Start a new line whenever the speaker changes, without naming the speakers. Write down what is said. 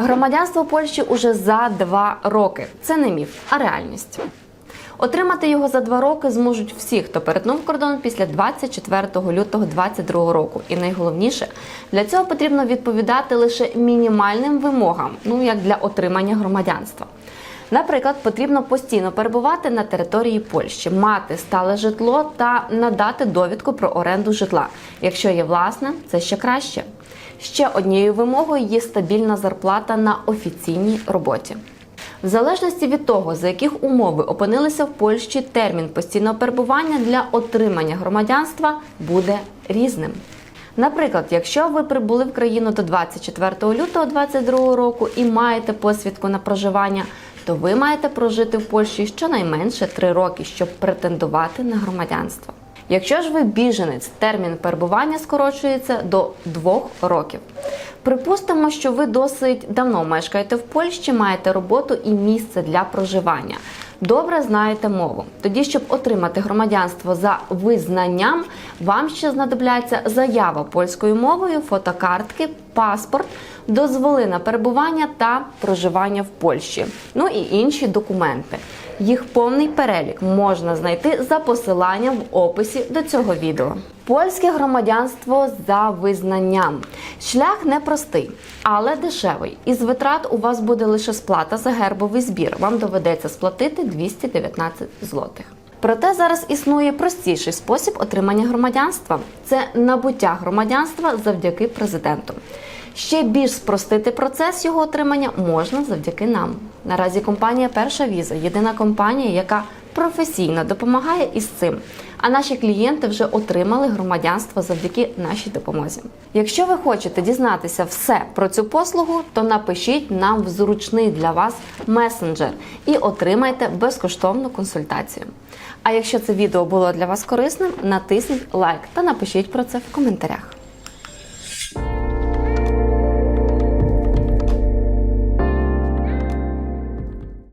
Громадянство Польщі уже за два роки. Це не міф, а реальність. Отримати його за два роки зможуть всі, хто перетнув кордон після 24 лютого 2022 року. І найголовніше, для цього потрібно відповідати лише мінімальним вимогам, ну як для отримання громадянства. Наприклад, потрібно постійно перебувати на території Польщі, мати стале житло та надати довідку про оренду житла. Якщо є власне, це ще краще. Ще однією вимогою є стабільна зарплата на офіційній роботі. В залежності від того, за яких умов ви опинилися в Польщі, термін постійного перебування для отримання громадянства буде різним. Наприклад, якщо ви прибули в країну до 24 лютого 2022 року і маєте посвідку на проживання, то ви маєте прожити в Польщі щонайменше 3 роки, щоб претендувати на громадянство. Якщо ж ви біженець, термін перебування скорочується до 2 років. Припустимо, що ви досить давно мешкаєте в Польщі, маєте роботу і місце для проживання. Добре знаєте мову. Тоді, щоб отримати громадянство за визнанням, вам ще знадобляться заява польською мовою, фотокартки, паспорт, дозволи на перебування та проживання в Польщі, ну і інші документи. Їх повний перелік можна знайти за посиланням в описі до цього відео. Польське громадянство за визнанням. Шлях непростий, але дешевий. Із витрат у вас буде лише сплата за гербовий збір. Вам доведеться сплатити 219 злотих. Проте зараз існує простіший спосіб отримання громадянства це набуття громадянства завдяки президенту. Ще більш спростити процес його отримання можна завдяки нам. Наразі компанія Перша віза єдина компанія, яка професійно допомагає із цим. А наші клієнти вже отримали громадянство завдяки нашій допомозі. Якщо ви хочете дізнатися все про цю послугу, то напишіть нам в зручний для вас месенджер і отримайте безкоштовну консультацію. А якщо це відео було для вас корисним, натисніть лайк та напишіть про це в коментарях.